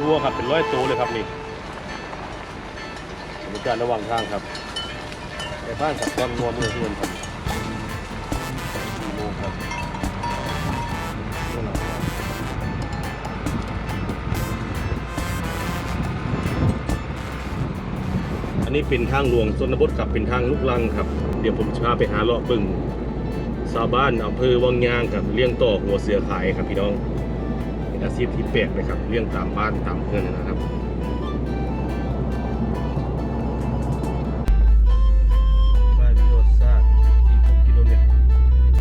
วัวครับเป็นร้อยตัวเลยครับนี่บรรยากาศระหว่างทางครับในบ้านขับตอนงวมือเพื่อนครับโมครับอันนี้เป็นทางหลวงชนบทครับเป็นทางลูกลังครับ เดี๋ยวผมจะพาไปหาเลาะบึงชาวบ้านอำเภอวังยางกับเลี้ยงต่อหัวเสือขายครับพี่น้อง เป็นอาชีพที่แปลกเลยครับเลี้ยงตามบ้านตามเพื่อนนะครับบ้านโยซาดอีก6กิโลเมตร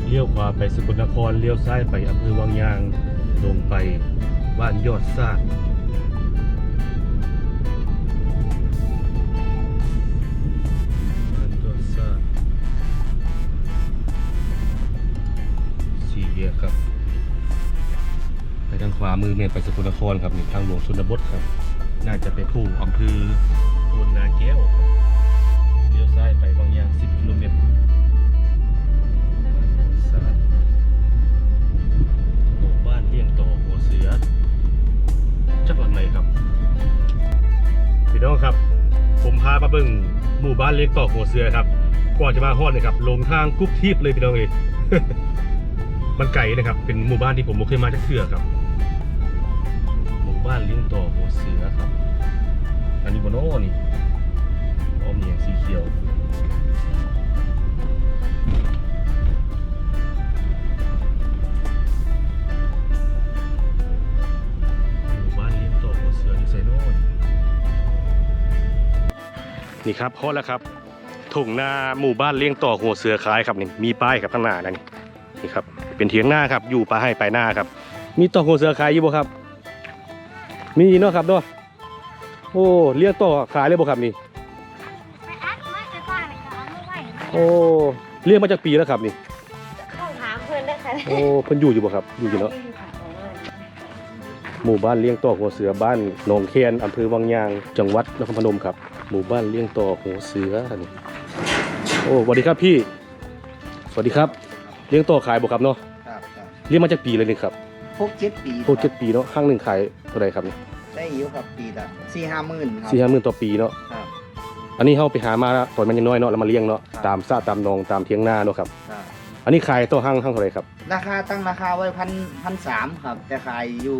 เลี้ยวขวาไปสกลนครเลี้ยวซ้ายไปอำเภอวังยางลงไปบ้านยอดซาดบ้านยอดซาดสี่แยกครับ ทางขวามือเมนไปสกลนครครับนี่ทางหลวงชนบทครับ น่าจะไปผู้อำเภอโพนนาแก้วครับเลี้ยวซ้ายไปบางยาง 10กิโลเมตรสายหมู่บ้านเลี้ยงต่อหัวเสือจักหลังไหนครับพี่น้องครับ ผมพามาเบิ่งหมู่บ้านเลี้ยงต่อหัวเสือครับก่อนจะมาฮอดเนะครับลงทางกุ๊บทิพย์เลยพี่น้องเอยมันไก่นะครับ เป็นหมู่บ้านที่ผมไม่เคยมาจากเทือครับ บ้านเลี้ยงต่อหัวเสือครับ อันนี้บโนนี่ออมเหนียงสีเขียวหมู่บ้านเลี้ยงต่อหัวเสือนี่ไซโนนนี่ครับพอแล้วครับถุงนาหมู่บ้านเลี้ยงต่อหัวเสือขายครับนี่มีป้ายครับข้างหน้านะนี่นี่ครับ เป็นเถียงหน้าครับ อยู่ปลาให้ไปหน้าครับ มีต่อหัวเสือขายอยู่บ่ครับ มีเนาะครับเนาะโอ้เลี้ยงต่อขายเลยบ่ครับนี่ไปอัดมาจะป้าเลยค่ะเอาไม่ไหวนะโอ้เลี้ยงมาจากปีแล้วครับนี่เข้าถามเพื่อนได้ค่ะโอ้เพิ่นอยู่อยู่บ่ครับอยู่อยู่เนาะหมู่บ้านเลี้ยงต่อหัวเสือบ้านหนองเคียนอำเภอวังยางจังหวัดนครพนมครับ หมู่บ้านเลี้ยงต่อหัวเสือนี่โอ้สวัสดีครับพี่ สวัสดีครับ เลี้ยงต่อขายบ่ครับเนาะครับครับเลี้ยงมาจากปีเลยนี่ครับ พวกเจ็ดปีโอ้เจ็ดปีเนาะข้างหนึ่งขายเท่าไหรครับได้อยู่ครับปีละสี่ห้าหมื่นครับ สี่ห้าหมื่นต่อปีเนาะครับอันนี้เฮาไปหามาตอนมันยังน้อยเนาะแล้วมาเลี้ยงเนาะตามซ่าตามหนองตามเทียงนาเนาะครับครับ อันนี้ขายต่อห้างห้างเท่าไหรครับราคาตั้งราคาไว้พันพันสามครับ แต่ขายอยู่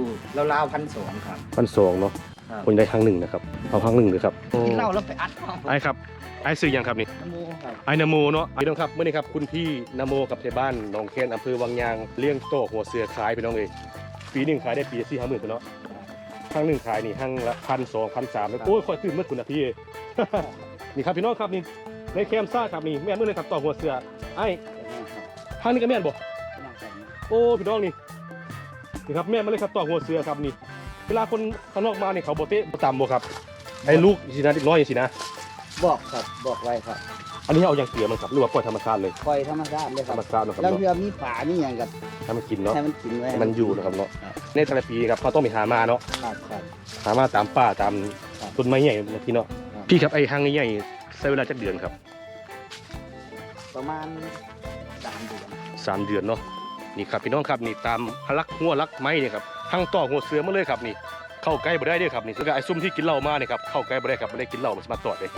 ราวๆพันสองครับพันสองเนาะ ครับคนได้ครั้งหนึ่งนะครับเอาครั้งหนึ่งเลยครับกินเหล้าแล้วไปอัดเข้าไอ้ครับไอ้ซื้อยังครับนี่น้ำมูกครับไอ้นาโมเนาะพี่น้องครับเมื่อนี้ครับคุณพี่นาโมกับเทบ้านหนองเคนอำเภอวังยางเลี้ยงโตหัวเสือขายพี่น้องเลยปีหนึ่งขายได้ปีสี่ห้าหมื่นเนาะครั้งหนึ่งขายนี่ห้างละพันสองพันสามโอ้ยคอยตื่นเมื่อคุณนะพี่ นี่ครับพี่น้องครับนี่ในแคมซ่าครับนี่แม่นเมื่อเลยครับต่อหัวเสือไอ้ห้างนี้ก็แม่นบ่โอ้พี่น้องนี่นี่ครับแม่นมาเลยครับต่อหัวเสือครับนี่ เวลาคนข้างนอกมาเนี่ยเขาโบเตะบ่ต่ำบ่ครับไอ้ลูกสินะเด็กน้อยสินะ บอกครับบอกไว้ครับอันนี้เอาอย่างเสียมันครับหรือว่าปล่อยธรรมชาติเลยปล่อยธรรมชาติเลยคธรรับรมชาติเนาะครับแล้วเนาะเพื่อมีป่ามีอย่างกับให้มันกินเนาะให้มันกินไว้ให้มันอยู่นะครับเนาะครับในแต่ละปีครับเขาต้องไปหามาเนาะครับครับ หามาตามป่าตามครับต้นไม้ใหญ่บางทีเนาะครับ พี่ครับไอ้ห้างใหญ่ๆใช้เวลาจักเดือนครับประมาณสามเดือนสามเดือนเนาะนี่ครับพี่น้องครับนี่ตามพลักหัวลักไม้นี่ครับ ทั้งต่อหัวเสือมาเลยครับนี่ เข้าใกล้บ่ได้เด้อครับนี่แล้วก็ไอ้ซุ่มที่กินเหล้ามาเนี่ยครับเข้าใกล้บ่ได้ครับบ่ได้กินเหล้ามันสมารถตอดเลย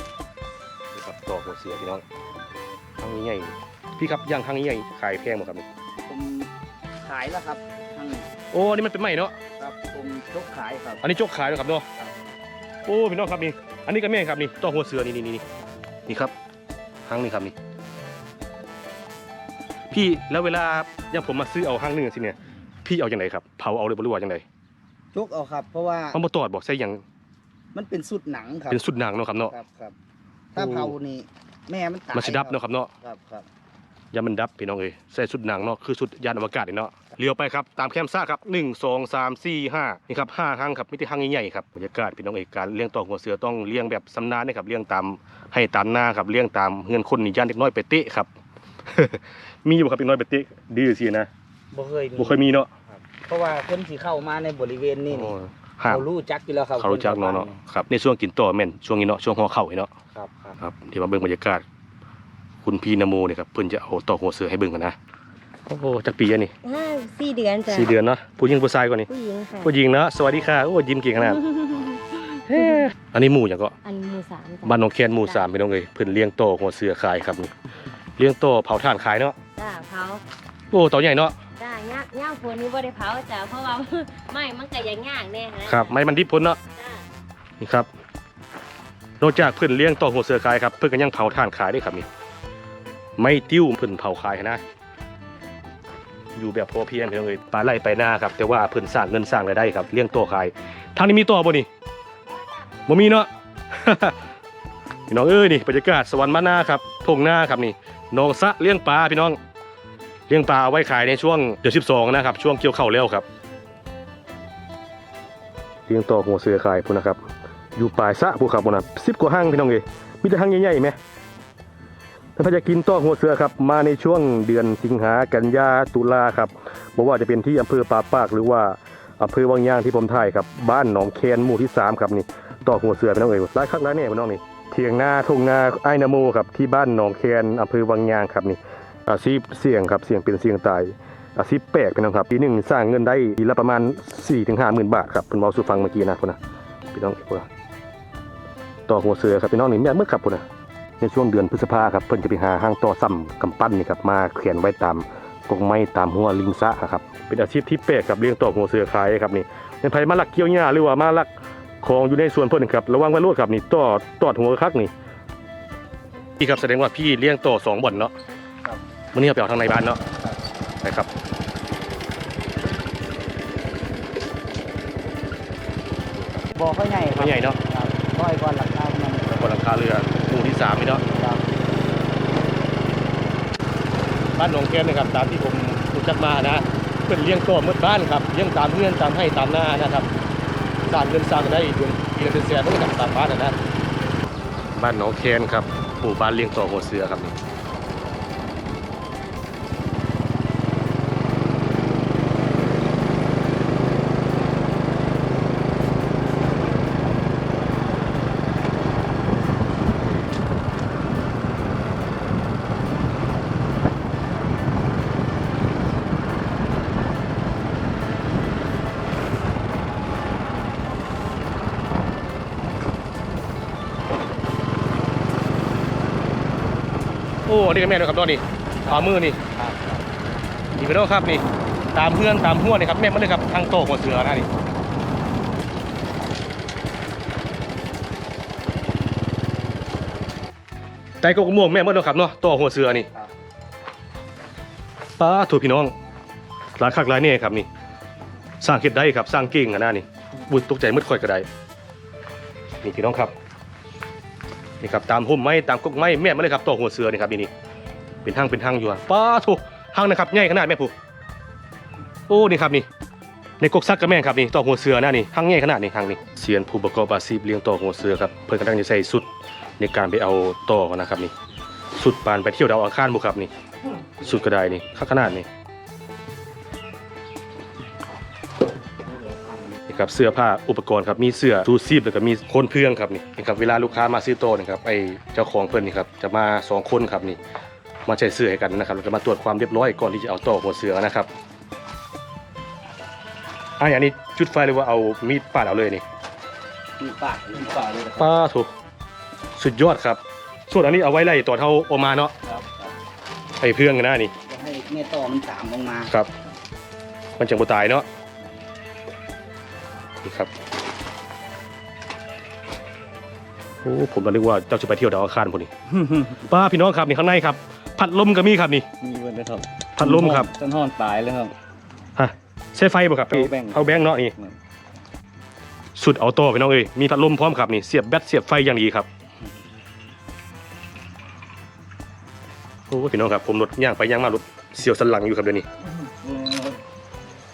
นี่ครับต่อหัวเสือพี่น้องห้างใหญ่พี่ครับย่างห้างใหญ่ขายแพงบ่ครับนี่ผมขายแล้วครับทั้งนี้โอ้นี่มันเป็นไม้เนาะครับผมยกขายครับ อันนี้จกขายด้วยครับเนาะโอ้พี่น้องครับนี่อันนี้ก็แม่นครับนี่ต่อหัวเสือนี่นี่นี่นี่นี่ครับห้างนี่ครับนี่พี่แล้วเวลาอย่างผมมาซื้อเอาห้างหนึ่งสิเนี่ย พี่เอาอย่างไรครับเผาเอาเลยบ่รู้ว่าอย่างไรยกเอาครับ เพราะว่าเขามาตอดบอกใช่อย่างมันเป็นสุดหนังครับเป็นสุดหนังเนาะครับเนาะครับครับถ้าโอ้เผานี่แม่มันตายมันสิดับเนาะครับเนาะครับครับยามันดับพี่น้องเอ้ยใส่สุดหนังเนาะคือสุดยานอวกาศนี่เนาะเลี้ยวไปครับตามแคมซ่าครับหนึ่งสองสามสี่ห้านี่ครับห้าห้างครับมีแต่ห้างใหญ่ๆครับบรรยากาศพี่น้องเอ้ยการเลี้ยงต่อหัวเสือต้องเลี้ยงแบบสำนานนะครับเลี้ยงตามให้ตามหน้าครับเลี้ยงตามเงินคนนี่ย่านเด็กน้อยไปเตะครับมีอยู่บ่ครับเด็กน้อยไปเตะดื้อสินะบ่เคยมีบ่เคยมีเนาะ เพราะว่าคนที่เข้ามาในบริเวณนี้นี่โอ้ห้ามเขารู้จักอยู่แล้วครับเขารู้จักเนาะเนาะครับในช่วงกินต่อแม่นช่วงนี้เนาะช่วงหัวเข่านี่เนาะครับครับครับเดี๋ยวมาเบิ่งบรรยากาศ คุณพี่นโมเนี่ยครับเพิ่นจะเอาต่อหัวเสือให้เบิ่งกันนะโอ้โหจักปีอันนี้อ่าสี่เดือนจ้ะสี่เดือนเนาะผู้หญิงผู้ชายก่อนนี่ผู้หญิงค่ะผู้หญิงเนาะสวัสดีค่ะโอ้ยิ้มเก่งขนาดเฮ้อันนี้หมู่อย่างก็อันนี้หมู่สามจ้ะบ้านหนองแคนหมู่สามพี่น้องเอ้ยเพิ่นเลี้ยงโตหัวเสือขายครับนี่เลี้ยงโตเผาถ่านขายเนาะจ้าเผาโอ้เต่าใหญ่เนาะ จ้าย่างย่างฝนนี้บ่ได้เผาจ้ะเพราะว่า ไม่มันก็ยังย่างแน่นะครับ ไม้มันดิบพ้นเนาะจ้านี่ครับนอกจากเพิ่นเลี้ยงโตหัวเสือขายครับเพิ่นก็ยังเผาถ่านขายด้วยครับนี่ไม่ติ้วเพิ่นเผาขายนะ อยู่แบบพอเพียงพี่น้องเอ้ยปลาไหลไปหน้าครับ แต่ว่าเพิ่นสร้างเงินสร้างรายได้ครับเลี้ยงโตขายทางนี้มีโตบ่นี่บ่มีเนาะ พี่น้องเอ้ยนี่บรรยากาศสวรรค์มาหน้าครับทงหน้าครับนี่หนองสะเลี้ยงปลาพี่น้อง เลี้ยงปลาเอาไว้ขายในช่วงเดือน12นะครับ ช่วงเกี่ยวข้าวแล้วครับเลี้ยงโตหัวเสือขายพุ่นนะครับ อยู่ปลายสะภูเขาพุ่นนะ10กว่าห้างพี่น้องเอ้ยมีแต่ห้างใหญ่ๆไหมถ้าจะกินต้อหัวเสือครับ มาในช่วงเดือนสิงหากันยาตุลาครับบอกว่าจะเป็นที่อำเภอป่าปากหรือว่าอำเภอวังยางที่ผมถ่ายครับ บ้านหนองแคนหมู่ที่สามครับนี่ต้อหัวเสือพี่น้องเอ๋ยร้ายคักร้ายแน่พี่น้องนี่เทียงนาทุ่งนาไอ้นาโมครับที่บ้านหนองแคนอำเภอวังยางครับนี่ อาชีพเสี่ยงครับเสี่ยงเป็นเสี่ยงตายอาชีพแปลกพี่น้องครับปีหนึ่งสร้างเงินได้ปีละประมาณ4ี่ถึงห้าหมื่นบาทครับเป็นเบาสู่ฟังเมื่อกี้นะพุ่นะพี่น้องพุ่นนะต่อหัวเสือครับพี่น้องนี่แม่เมื่อครับพุ่นะในช่วงเดือนพฤษภาครับเพิ่นจะไปหาห้างต่อซ้ำกำปั้นนี่ครับมาเขียนไว้ตามกงไม้ตามหัวลิงซะครับเป็นอาชีพที่แปลกครับเลี้ยงต่อหัวเสือขายครับนี่เป็นไผมาลักเกี่ยวหญ้าหรือว่ามาลักของอยู่ในสวนเพิ่นครับระวังไว้โลดครับนี่ต่อตอดหัวคักนี่พี่ครับแสดงว่าพี่เลี้ยงต่อสองบ่อนเนาะครับ วันนี้เอาไปเอาทางในบ้านเนาะไปครับบ่อเขาใหญ่คไม่รับใหญ่เนาะครับก้อยก้อนหลังคามันบนหลังคาเรือหมู่ที่สามนี่เนาะ ครับบ้านหนองแก้นนะครับตามที่ผมรู้จักมานะเป็นเลี้ยงตัวหมดบ้านครับเลี้ยงตามเพื่อนตามให้ตามหน้านะครับสร้างเงินสร้างได้เดือนปีละเป็นแสนไม่กับตามบ้านนะนะบ้านหนองแคนครับหมู่บ้านเลี้ยงตัวหัวเสือครับนี่ นี่ก็แม่ด้วยครับตอนนี้ขวามือนี่ครับนี่ไปแล้วครับนี่ ตามเพื่อนตามหัวนี่ครับแม่มาเลยครับทางโตหัวเสือนะนี่ใจกกม่วงแม่มาแล้วครับเนาะโตหัวเสือนี่ครับป้าถูกพี่น้องหลายคักหลายเนี่ยครับนี่ สร้างเฮ็ดได้ครับ สร้างเก่งขนานี้บุญตกใจมืดค่อยก็ได้นี่พี่น้องครับนี่ครับตามหุ่มไม้ตามกกไม้แม่มาเลยครับต่อหัวเสือนี่ครับนี่นี่ เป็นทางเป็นทางอยู่อะป้าถูกทางนะครับใหญ่ขนาดแม่ผู้โอ้นี่ครับนี่ในกกซักกับแม่ครับนี่ต่อหัวเสือนะนี่ทางใหญ่ขนาดนี้ทางนี้เสียนผู้ประกอบอาชีพเลี้ยงต่อหัวเสือครับเพิ่นกำลังจะใส่สุดในการไปเอาต่อนะครับนี่สุดปานไปเที่ยวดาวอังคารบุครับนี่ สุดก็ได้นี่ข้าขนาดนี่นี่ครับเสื้อผ้าอุปกรณ์ครับมีเสื้อชูซีบแล้วก็มีโคนเพื่องครับนี่นี่ครับเวลาลูกค้ามาซื้อโต๊ะนี่ครับไอเจ้าของเพิ่นนี่ครับจะมาสองคนครับนี่ มาใช้เสื้อให้กันนะครับแล้วก็มาตรวจความเรียบร้อยก่อนที่จะเอาโต๊ะหัวเสือนะครับอะอย่างนี้จุดไฟเลยว่าเอามีดปาดเอาเลยนี่มีปากมีปากเลยนะครับป้าถูกสุดยอดครับ ส่วนอันนี้เอาไว้ไล่ตอนเท่าโออกมาเนาะครับครับไอเพื่องกันนะนี่จะให้แม่ต่อมันสามลงมาครับ มันจังบ่ตายเนาะนี่ครับโอ้ผมก็นึกว่าเจ้าจะไปเที่ยวดาวอังคารพอดีป้าพี่น้องครับนี่ข้างในครับ พัดลมก็มีครับนี่ มีเงินนะครับพัดลมครับ ต้นห้อนปลายแล้วครับ ฮะใช้ไฟบ่ครับพี่ Power bank เอาแบงค์เนาะนี่ สุดเอาโต้พี่น้องเอ้ยมีพัดลมพร้อมครับนี่เสียบแบตเสียบไฟอย่างดีครับโอ้พี่น้องครับผมรถย่างไปย่างมารถเสียวสันหลังอยู่ครับเดี๋ยวนี้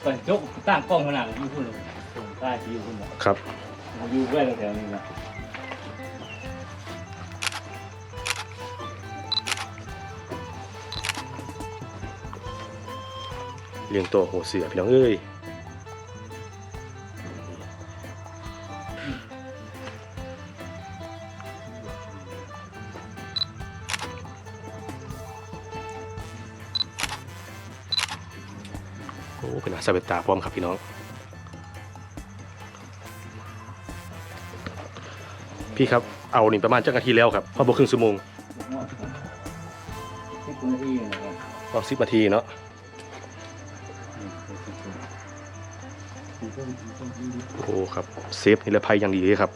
ไปยกตั้งกล้องขนาดนี้พูดเลยใต้ที่อยู่คุณบอกครับอยู่ใกล้แถวนี้นะ ลี้ยงโตโหเสือพี่น้องเอ้ยโอ้เป็นอาซาเบตตาพร้อมครับพี่น้อง พี่ครับเอานี่ประมาณจักนาทีแล้วครับพอบ่ครึ่งชั่วโมงสิบนาทีนะครับพอ10นาทีเนาะ โอ้โหครับเซฟนิรภัยอย่างดีเลยครับ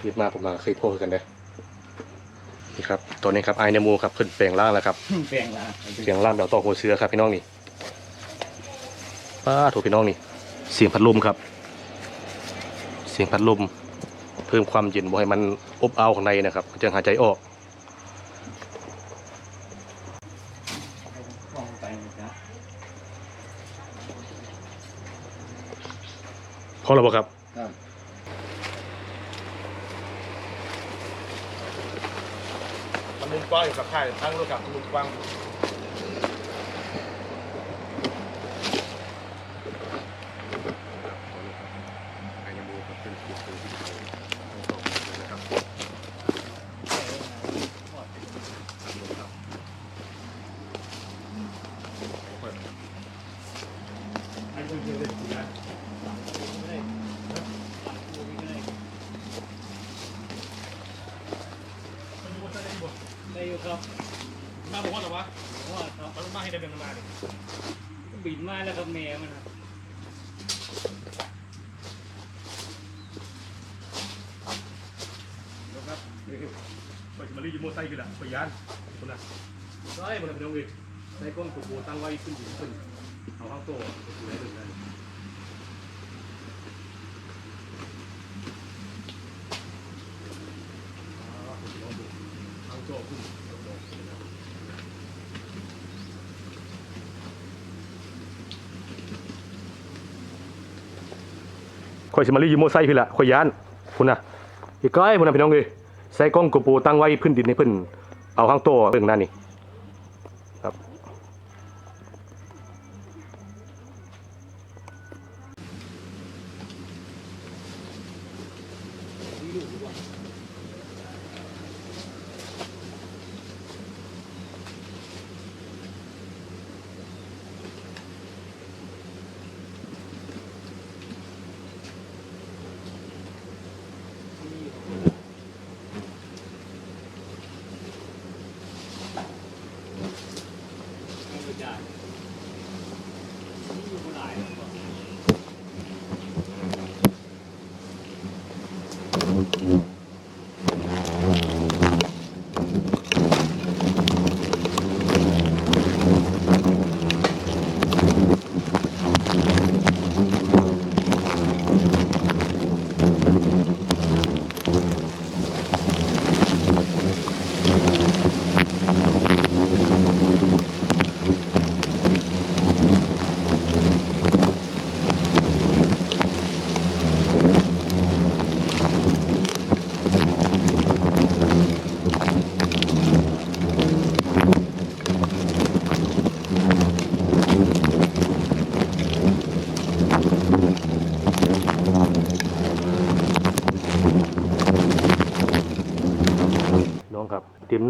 เรียบมากผมมาเคยโทษกันเด้อนี่ครับตอนนี้ครับไอเนโมครับขึ้นแปลงร่างแล้วครับแปลงละเสียงล่ามแบบต่อหัวเสือครับพี่น้องนี่ป้าโถูกพี่น้องนี่ เสียงพัดลมครับ เสียงพัดลม เพิ่มความเย็นบ่ให้มันอบอ้าวข้างในนะครับจึงหายใจออก กล้องไปนะจ๊ะ พอแล้วบ่ครับครับมันมุมกว้างกับถ่ายทั้งรูปกับมุมกว้างมันอยู่บนเส้นได้บ่ ได้อยู่ ครับมาบอกว่าหรอวะว่าครับมันมาให้ได้เป็นมาดิบินมาแล้วครับแม่มันครับครับนี่ไปมาลีอยู่โมไซค์คือละไปยานคนละใช่มันเป็นองค์เอกใส่ก้นกูตั้งไว้ขึ้นอยู่ขึ้นเอาข้างโต๊ะดูได้เลยข้างโต๊ะขึ้นข่ อยสิมาลีอยู่โมไซค์คือละข่อยยานคุณน่ะอีกไกลพุ่นนะพี่น้องเอ้ยใส่กล้องกูปูตั้งไว้พื้นดินให้เพิ่นเอาข้างโตเรื่องนั้นนี่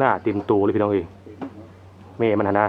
หน้าเต็มตัวเลยพี่น้องเอ้ยแม่มันหนนะ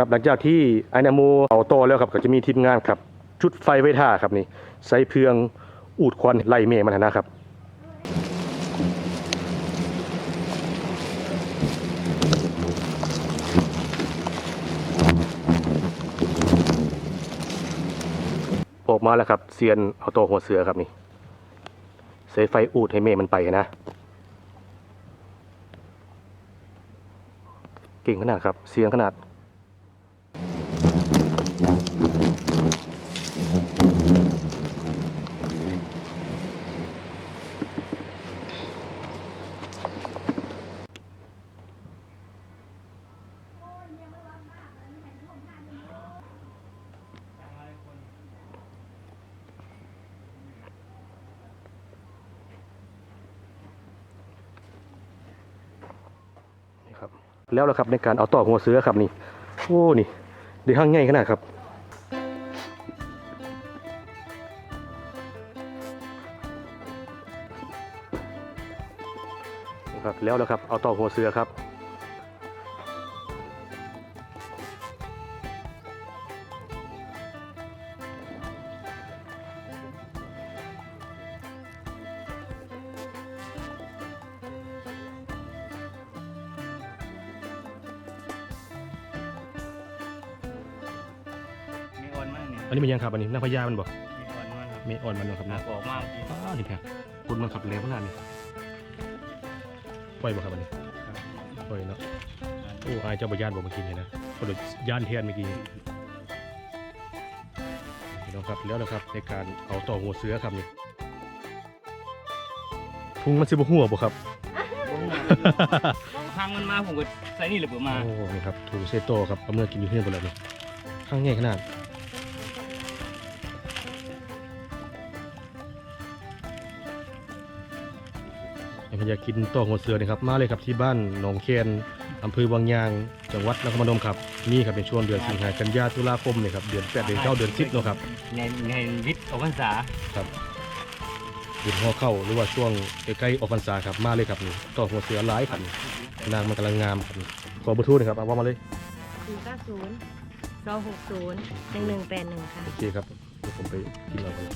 ครับหลังจากที่ไอนาโมเอาโตอแล้วครับก็จะมีทีมงานครับจุดไฟไว้ท่าครับนี่ใส่เพืองอูดควันไล่เมฆมันนะครับออกมาแล้วครับเซียนเอาโตวหัวเสือครับนี่ใส่ไฟอูดให้เมฆมันไปนะ เก่งขนาดครับเสียงขนาด นี่ แล้วละครับในการเอาต่อหัวเสือครับนี่โอ้นี่เดี๋ยวห้างง่ายขนาดครับนะครับแล้วแล้วครับเอาต่อหัวเสือครับ เนี่ยอันนี้มันยังครับอันนี้นางพญามันบอกมีอ่อนมากครับเมอ่อนมันเนาะครับหนันะกออกมากจริงอ้าวนี่แพงคุณมันขับเร็วขนาดนี้ปล่อยบ่ครับอันนี้ปล่อยเนาะโอ้อายเจ้าบยานบอกเมื่อกี้นี่นะคนละยานเทียนเมื่อกี้นี่พี่น้องครับแล้วนะครับในการเอาต่อหัวเสือครับนี่พุงมันสิบหัวบ่ครับทางมันมาผมก็ใส่นี่เลยผมมาโอ้นี่ครับถุงเซโตครับเอาเมื่อกินอยู่เพื่อนไปเลยนี่ข้างง่ายขนาด ใครอยากกินต่อหัวเสือนะครับมาเลยครับที่บ้านหนองเคนอำเภอวังยาง จังหวัดนครพนมครับนี่ครับเป็นช่วงเดือนสิงหากันยาตุลาคมเนี่ยครับเดือนแปดเดือนเก้าเดือนสิบเนาะครับในในวิทย์ออกพรรษาครับเดือนหัวเข้าหรือว่าช่วงใกล้ๆออกพรรษาครับมาเลยครับนี่ต่อหัวเสือหลายครับนี่นางมันกำลังงามครับนี่ขอเบอร์โทรหนะครับเอาว่ามาเลยศูนย์เก้าศูนย์สองหกศูนย์หนึ่งหนึ่งแปดหนึ่งค่ะโอเคครับเดี๋ยวผมไปกินเรากัน